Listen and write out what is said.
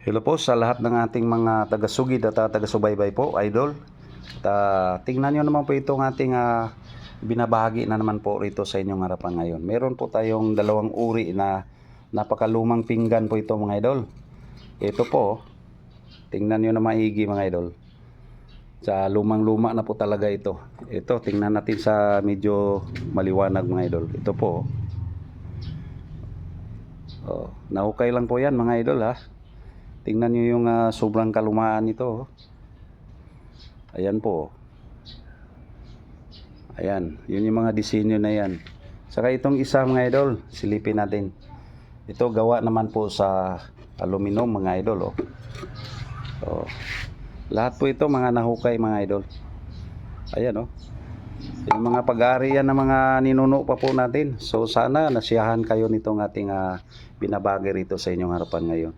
Hello po sa lahat ng ating mga taga-sugid at ah, taga-subaybay po, idol. Ta tingnan nyo naman po itong ating ah, binabahagi na naman po rito sa inyong harapan ngayon. Meron po tayong dalawang uri na napakalumang pinggan po ito mga idol. Ito po, tingnan nyo na maigi mga idol. Sa lumang-luma na po talaga ito. Ito, tingnan natin sa medyo maliwanag mga idol. Ito po. Oh, nahukay lang po yan mga idol ha. Tingnan nyo yung ah, sobrang kalumaan nito. oh. Ayan po. Ayan, yun yung mga disenyo na yan. Saka itong isa mga idol, silipin natin. Ito gawa naman po sa aluminum mga idol. Oh. Oh. Lahat po ito mga nahukay mga idol. Ayan oh. Yung mga pag-aari yan ng mga ninuno pa po natin. So sana nasiyahan kayo nitong ating ah, binabagi rito sa inyong harapan ngayon.